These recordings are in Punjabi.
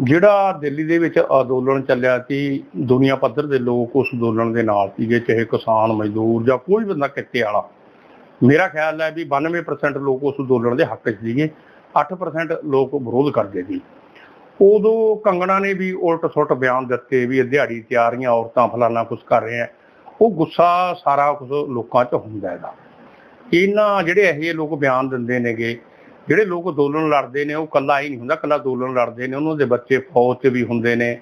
ਜਿਹੜਾ ਦਿੱਲੀ ਦੇ ਵਿੱਚ ਅੰਦੋਲਨ ਚੱਲਿਆ ਸੀ, ਦੁਨੀਆ ਪੱਧਰ ਦੇ ਲੋਕ ਉਸ ਅੰਦੋਲਨ ਦੇ ਨਾਲ ਸੀਗੇ, ਚਾਹੇ ਕਿਸਾਨ, ਮਜ਼ਦੂਰ ਜਾਂ ਕੋਈ ਬੰਦਾ ਕਿੱਤੇ ਵਾਲਾ। ਮੇਰਾ ਖਿਆਲ ਹੈ ਵੀ 92% ਲੋਕ ਉਸ ਅੰਦੋਲਨ ਦੇ ਹੱਕ 'ਚ ਸੀਗੇ 8% ਲੋਕ ਵਿਰੋਧ ਕਰਦੇ ਸੀ। ਉਦੋਂ ਕੰਗਣਾ ਨੇ ਵੀ ਉਲਟ ਸੁਲਟ ਬਿਆਨ ਦਿੱਤੇ ਵੀ ਦਿਹਾੜੀ ਤਿਆਰੀਆਂ ਔਰਤਾਂ ਫਲਾਨਾ ਕੁਝ ਕਰ ਰਹੇ ਆ ਉਹ ਗੁੱਸਾ ਸਾਰਾ ਕੁਝ ਲੋਕਾਂ 'ਚ ਹੁੰਦਾ ਹੈਗਾ। ਇਹਨਾਂ ਜਿਹੜੇ ਇਹੋ ਜਿਹੇ ਲੋਕ ਬਿਆਨ ਦਿੰਦੇ ਨੇਗੇ ਜਿਹੜੇ ਲੋਕ ਅੰਦੋਲਨ ਲੜਦੇ ਨੇ, ਉਹ ਕੱਲਾ ਹੀ ਨਹੀਂ ਹੁੰਦਾ ਕੱਲਾ ਅੰਦੋਲਨ ਲੜਦੇ ਨੇ। ਉਹਨਾਂ ਦੇ ਬੱਚੇ ਫੌਜ 'ਚ ਵੀ ਹੁੰਦੇ ਨੇ,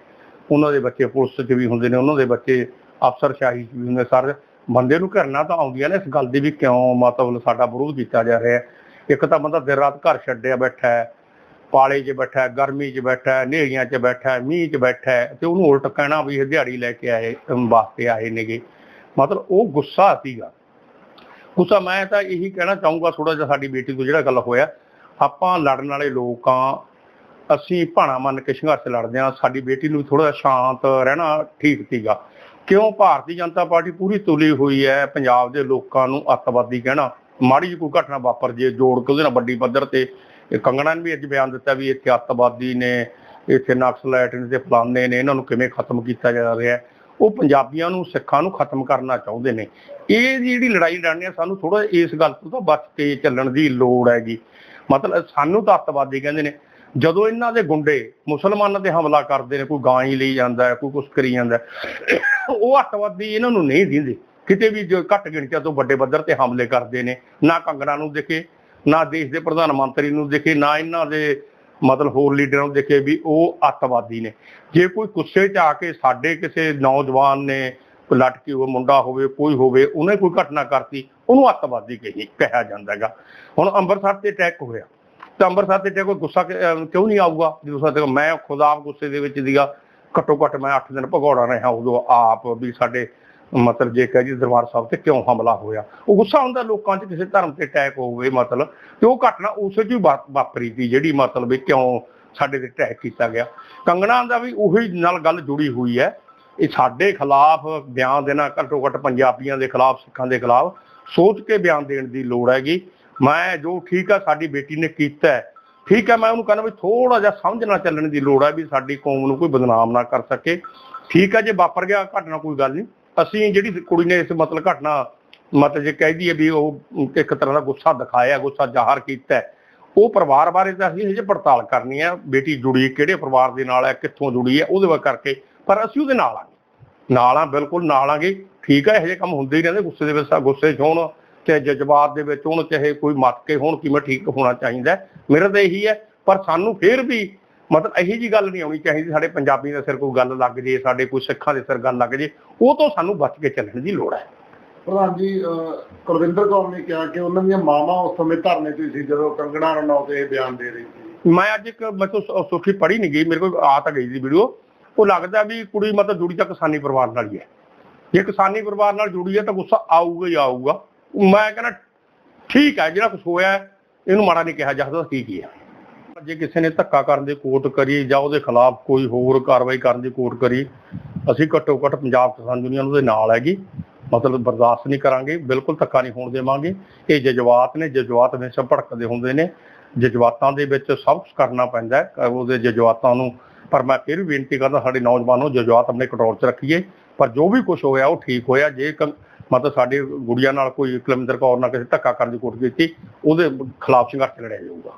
ਉਹਨਾਂ ਦੇ ਬੱਚੇ ਪੁਲਿਸ 'ਚ ਵੀ ਹੁੰਦੇ ਨੇ, ਉਹਨਾਂ ਦੇ ਬੱਚੇ ਅਫਸਰਸ਼ਾਹੀ 'ਚ ਵੀ ਹੁੰਦੇ ਸਾਰੇ, ਬੰਦੇ ਨੂੰ ਘਰਨਾ ਤਾਂ ਆਉਂਦੀਆਂ ਨੇ, ਇਸ ਗੱਲ ਦੀ ਵੀ ਕਿਉਂ ਮਤਲਬ ਸਾਡਾ ਵਿਰੋਧ ਕੀਤਾ ਜਾ ਰਿਹਾ ਇੱਕ ਤਾਂ ਬੰਦਾ ਦਿਨ ਰਾਤ ਘਰ ਛੱਡਿਆ ਬੈਠਾ ਹੈ, ਪਾਲੇ 'ਚ ਬੈਠਾ ਗਰਮੀ 'ਚ ਬੈਠਾ ਹੈ, ਹਨੇਰੀਆਂ 'ਚ ਬੈਠਾ ਹੈ, ਮੀਂਹ 'ਚ ਬੈਠਾ ਤੇ ਉਹਨੂੰ ਉਲਟ ਕਹਿਣਾ ਵੀ ਇਹ ਦਿਹਾੜੀ ਲੈ ਕੇ ਆਏ ਵਾਸਤੇ ਆਏ ਨੇਗੇ। ਮਤਲਬ ਉਹ ਗੁੱਸਾ ਸੀਗਾ। ਗੁੱਸਾ, ਮੈਂ ਤਾਂ ਇਹੀ ਕਹਿਣਾ ਚਾਹੂੰਗਾ ਥੋੜਾ ਜਿਹਾ ਸਾਡੀ ਬੇਟੀ ਤੋਂ ਜਿਹੜਾ ਗੱਲ ਹੋਇਆ ਆਪਾਂ ਲੜਨ ਵਾਲੇ ਲੋਕ ਲੋਕਾਂ ਅਸੀਂ ਭਾਣਾ ਮੰਨ ਕੇ ਸੰਘਰਸ਼ ਲੜਦੇ ਹਾਂ, ਸਾਡੀ ਬੇਟੀ ਨੂੰ ਥੋੜਾ ਸ਼ਾਂਤ ਰਹਿਣਾ ਠੀਕ ਸੀਗਾ। ਕਿਉਂ? ਭਾਰਤੀ ਜਨਤਾ ਪਾਰਟੀ ਪੂਰੀ ਤੁਲੀ ਹੋਈ ਹੈ, ਪੰਜਾਬ ਦੇ ਲੋਕਾਂ ਨੂੰ ਅੱਤਵਾਦੀ ਕਹਿਣਾ। ਮਾੜੀ ਜਿਹੀ ਕੋਈ ਘਟਨਾ ਵਾਪਰ ਜੇ, ਜੋੜ ਕੇ ਉਹਦੇ ਨਾਲ ਵੱਡੀ ਪੱਧਰ ਤੇ ਕੰਗਣਾ ਨੇ ਵੀ ਅੱਜ ਬਿਆਨ ਦਿੱਤਾ ਵੀ ਇੱਥੇ ਅੱਤਵਾਦੀ ਨੇ, ਇੱਥੇ ਨਕਸਲਾਈਟ ਨੇ ਤੇ ਫਲਾਣੇ ਨੇ, ਇਹਨਾਂ ਨੂੰ ਕਿਵੇਂ ਖਤਮ ਕੀਤਾ ਜਾ ਰਿਹਾ ਹੈ। ਉਹ ਪੰਜਾਬੀਆਂ ਨੂੰ, ਸਿੱਖਾਂ ਨੂੰ ਖਤਮ ਕਰਨਾ ਚਾਹੁੰਦੇ ਨੇ। ਇਹ ਜਿਹੜੀ ਲੜਾਈ ਲੜਨੀ ਆ ਸਾਨੂੰ ਥੋੜਾ ਇਸ ਗੱਲ ਤੋਂ ਤਾਂ ਬਚ ਕੇ ਚੱਲਣ ਦੀ ਲੋੜ ਹੈਗੀ। ਮਤਲਬ ਸਾਨੂੰ ਤਾਂ ਅੱਤਵਾਦੀ ਕਹਿੰਦੇ ਨੇ, ਜਦੋਂ ਇਹਨਾਂ ਦੇ ਗੁੰਡੇ ਮੁਸਲਮਾਨਾਂ ਤੇ ਹਮਲਾ ਕਰਦੇ ਨੇ, ਕੋਈ ਗਾਂ ਹੀ ਲਈ ਜਾਂਦਾ ਹੈ, ਕੋਈ ਕੁਛ ਕਰੀ ਜਾਂਦਾ ਉਹ ਅੱਤਵਾਦੀ ਇਹਨਾਂ ਨੂੰ ਨਹੀਂ ਦਿੰਦੇ। ਕਿਤੇ ਵੀ ਜੋ ਘੱਟ ਗਿਣਤੀਆਂ ਤੋਂ ਵੱਡੇ ਪੱਧਰ ਤੇ ਹਮਲੇ ਕਰਦੇ ਨੇ, ਨਾ ਕੰਗਣਾ ਨੂੰ ਦਿਖੇ, ਨਾ ਦੇਸ਼ ਦੇ ਪ੍ਰਧਾਨ ਮੰਤਰੀ ਨੂੰ ਦਿਖੇ, ਨਾ ਇਹਨਾਂ ਦੇ ਮਤਲਬ ਹੋਰ ਲੀਡਰਾਂ ਨੂੰ ਦੇਖੇ ਵੀ ਉਹ ਅੱਤਵਾਦੀ ਨੇ। ਜੇ ਕੋਈ ਗੁੱਸੇ 'ਚ ਆ ਕੇ ਸਾਡੇ ਕਿਸੇ ਨੌਜਵਾਨ ਨੇ, ਕੋਈ ਲਟਕੀ ਹੋਵੇ, ਮੁੰਡਾ ਹੋਵੇ, ਕੋਈ ਹੋਵੇ, ਉਹਨੇ ਕੋਈ ਘਟਨਾ ਕਰਤੀ ਉਹਨੂੰ ਅੱਤਵਾਦੀ ਕਹੀ ਕਿਹਾ ਜਾਂਦਾ ਹੈਗਾ। ਹੁਣ ਅੰਮ੍ਰਿਤਸਰ ਤੇ ਅਟੈਕ ਹੋਇਆ ਤਾਂ ਅੰਮ੍ਰਿਤਸਰ ਤੇ ਅਟੈਕ ਕੋਈ ਗੁੱਸਾ ਕਿਉਂ ਨਹੀਂ ਆਊਗਾ? ਜਦੋਂ ਸਾਡੇ ਮੈਂ ਖੁਦ ਆਪ ਗੁੱਸੇ ਦੇ ਵਿੱਚ ਸੀਗਾ। ਘੱਟੋ ਘੱਟ ਮੈਂ 8 ਦਿਨ ਭਗੌੜਾ ਰਿਹਾ ਉਦੋਂ ਆਪ ਵੀ ਸਾਡੇ ਮਤਲਬ ਜੇ ਕਹੇ ਜੀ ਦਰਬਾਰ ਸਾਹਿਬ ਤੇ ਕਿਉਂ ਹਮਲਾ ਹੋਇਆ। ਉਹ ਗੁੱਸਾ ਹੁੰਦਾ ਲੋਕਾਂ 'ਚ ਕਿਸੇ ਧਰਮ ਤੇ ਅਟੈਕ ਹੋਵੇ ਮਤਲਬ। ਤੇ ਉਹ ਘਟਨਾ ਉਸੇ 'ਚ ਹੀ ਵਾਪਰੀ ਸੀ, ਜਿਹੜੀ ਮਤਲਬ ਕਿਉਂ ਸਾਡੇ ਤੇ ਅਟੈਕ ਕੀਤਾ ਗਿਆ। ਕੰਗਣਾ ਦਾ ਵੀ ਉਹੀ ਨਾਲ ਗੱਲ ਜੁੜੀ ਹੋਈ ਹੈ। ਇਹ ਸਾਡੇ ਖਿਲਾਫ ਬਿਆਨ ਦੇਣਾ ਘੱਟੋ ਘੱਟ ਪੰਜਾਬੀਆਂ ਦੇ ਖਿਲਾਫ, ਸਿੱਖਾਂ ਦੇ ਖਿਲਾਫ ਸੋਚ ਕੇ ਬਿਆਨ ਦੇਣ ਦੀ ਲੋੜ ਹੈਗੀ। ਮੈਂ ਜੋ ਠੀਕ ਆ, ਸਾਡੀ ਬੇਟੀ ਨੇ ਕੀਤਾ ਠੀਕ ਹੈ ਮੈਂ ਉਹਨੂੰ ਕਹਿੰਦਾ ਵੀ ਥੋੜਾ ਜਿਹਾ ਸਮਝ ਸਮਝਣਾ ਚੱਲਣ ਦੀ ਲੋੜ ਹੈ ਵੀ ਸਾਡੀ ਕੌਮ ਨੂੰ ਕੋਈ ਬਦਨਾਮ ਨਾ ਕਰ ਸਕੇ। ਠੀਕ ਹੈ ਜੇ ਵਾਪਰ ਗਿਆ ਘਟਨਾ ਕੋਈ ਗੱਲ ਨਹੀਂ। ਅਸੀਂ ਜਿਹੜੀ ਕੁੜੀ ਨੇ ਇਸ ਮਤਲਬ ਘਟਨਾ ਮਤਲਬ ਜੇ ਕਹਿ ਦਈਏ ਵੀ ਉਹ ਇੱਕ ਤਰ੍ਹਾਂ ਦਾ ਗੁੱਸਾ ਦਿਖਾਇਆ, ਗੁੱਸਾ ਜ਼ਾਹਰ ਕੀਤਾ ਉਹ ਪਰਿਵਾਰ ਬਾਰੇ ਤਾਂ ਅਸੀਂ ਹਜੇ ਪੜਤਾਲ ਕਰਨੀ ਹੈ ਬੇਟੀ ਜੁੜੀ ਕਿਹੜੇ ਪਰਿਵਾਰ ਦੇ ਨਾਲ ਹੈ, ਕਿੱਥੋਂ ਜੁੜੀ ਹੈ, ਉਹਦੇ ਬਾਰੇ ਕਰਕੇ। ਪਰ ਅਸੀਂ ਉਹਦੇ ਨਾਲ ਆਂਗੇ ਨਾਲ ਆ, ਬਿਲਕੁਲ ਨਾਲ ਆਂਗੇ। ਠੀਕ ਹੈ ਇਹੋ ਜਿਹੇ ਕੰਮ ਹੁੰਦੇ ਹੀ ਰਹਿੰਦੇ ਗੁੱਸੇ ਦੇ ਵਿੱਚ ਗੁੱਸੇ 'ਚ ਹੋਣ ਤੇ ਜਜ਼ਬਾਤ ਦੇ ਵਿੱਚ ਹੋਣ ਚਾਹੇ ਕੋਈ ਮੱਤ ਕੇ ਹੋਣ ਕਿਵੇਂ ਠੀਕ ਹੋਣਾ ਚਾਹੀਦਾ। ਮੇਰਾ ਤਾਂ ਇਹੀ ਹੈ ਪਰ ਸਾਨੂੰ ਫੇਰ ਵੀ ਮਤਲਬ ਇਹੀ ਜੀ ਗੱਲ ਨਹੀਂ ਆਉਣੀ ਚਾਹੀਦੀ ਸਾਡੇ ਪੰਜਾਬੀ ਦੇ ਸਿਰ ਕੋਈ ਗੱਲ ਲੱਗ ਜੇ ਸਾਡੇ ਕੋਈ ਸਿੱਖਾਂ ਦੇ ਸਿਰ ਗੱਲ ਲੱਗ ਜੇ ਉਹ ਤੋਂ ਸਾਨੂੰ ਬਚ ਕੇ ਚੱਲਣ ਦੀ ਲੋੜ ਹੈ। ਪ੍ਰਧਾਨ ਜੀ ਕੁਲਵਿੰਦਰ ਕੌਰ ਨੇ ਕਿਹਾ ਕਿ ਉਹਨਾਂ ਦੀਆਂ ਮਾਵਾਂ ਉਸ ਸਮੇਂ ਧਰਨੇ ਤੇ ਸੀ ਜਦੋਂ ਕੰਗਣਾ ਰਣੌਤ ਇਹ ਬਿਆਨ ਦੇ ਰਹੀ ਸੀ। ਮੈਂ ਅੱਜ ਇੱਕ ਮੈਂ ਤੋਂ ਸੁੱਖੀ ਪੜ੍ਹੀ ਨਹੀਂ ਗਈ ਮੇਰੇ ਕੋਲ ਆ ਤਾਂ ਗਈ ਸੀ ਵੀਡੀਓ। ਉਹ ਲੱਗਦਾ ਵੀ ਕੁੜੀ ਮਤਲਬ ਜੁੜੀ ਤਾਂ ਕਿਸਾਨੀ ਪਰਿਵਾਰ ਨਾਲ ਹੀ ਹੈ। ਜੇ ਕਿਸਾਨੀ ਪਰਿਵਾਰ ਨਾਲ ਜੁੜੀ ਹੈ ਤਾਂ ਗੁੱਸਾ ਆਊਗਾ ਹੀ ਆਊਗਾ। ਮੈਂ ਕਹਿੰਦਾ ਠੀਕ ਹੈ, ਜਿਹੜਾ ਕੁਝ ਹੋਇਆ ਇਹਨੂੰ ਮਾੜਾ ਨਹੀਂ ਕਿਹਾ ਜਾ ਸਕਦਾ ਠੀਕ ਹੀ ਹੈ ਜੇ ਕਿਸੇ ਨੇ ਧੱਕਾ ਕਰਨ ਦੀ ਕੋਰਟ ਕਰੀ ਜਾਂ ਉਹਦੇ ਖਿਲਾਫ ਕੋਈ ਹੋਰ ਕਾਰਵਾਈ ਕਰਨ ਦੀ ਕੋਰਟ ਕਰੀ, ਅਸੀਂ ਘੱਟੋ ਘੱਟ ਪੰਜਾਬ ਕਿਸਾਨ ਯੂਨੀਅਨ ਉਹਦੇ ਨਾਲ ਹੈਗੀ। ਮਤਲਬ ਬਰਦਾਸ਼ਤ ਨਹੀਂ ਕਰਾਂਗੇ, ਬਿਲਕੁਲ ਧੱਕਾ ਨਹੀਂ ਹੋਣ ਦੇਵਾਂਗੇ। ਇਹ ਜਜ਼ਬਾਤ ਨੇ, ਜਜ਼ਬਾਤ ਹਮੇਸ਼ਾ ਭੜਕਦੇ ਹੁੰਦੇ ਨੇ। ਜਜ਼ਬਾਤਾਂ ਦੇ ਵਿੱਚ ਸਭ ਕੁਝ ਕਰਨਾ ਪੈਂਦਾ ਉਹਦੇ ਜਜ਼ਬਾਤਾਂ ਨੂੰ। ਪਰ ਮੈਂ ਫਿਰ ਵੀ ਬੇਨਤੀ ਕਰਦਾ, ਸਾਡੇ ਨੌਜਵਾਨੋ ਜਜ਼ਬਾਤ ਆਪਣੇ ਕੰਟਰੋਲ 'ਚ ਰੱਖੀਏ। ਪਰ ਜੋ ਵੀ ਕੁਝ ਹੋਇਆ ਉਹ ਠੀਕ ਹੋਇਆ। ਜੇ ਮਤਲਬ ਸਾਡੇ ਗੁੜੀਆ ਨਾਲ ਕੋਈ ਕੁਲਵਿੰਦਰ ਕੌਰ ਨਾਲ ਕਿਸੇ ਧੱਕਾ ਕਰਨ ਦੀ ਕੋਸ਼ਿਸ਼ ਕੀਤੀ, ਉਹਦੇ ਖਿਲਾਫ ਸੰਘਰਸ਼ ਲੜਿਆ ਜਾਊਗਾ।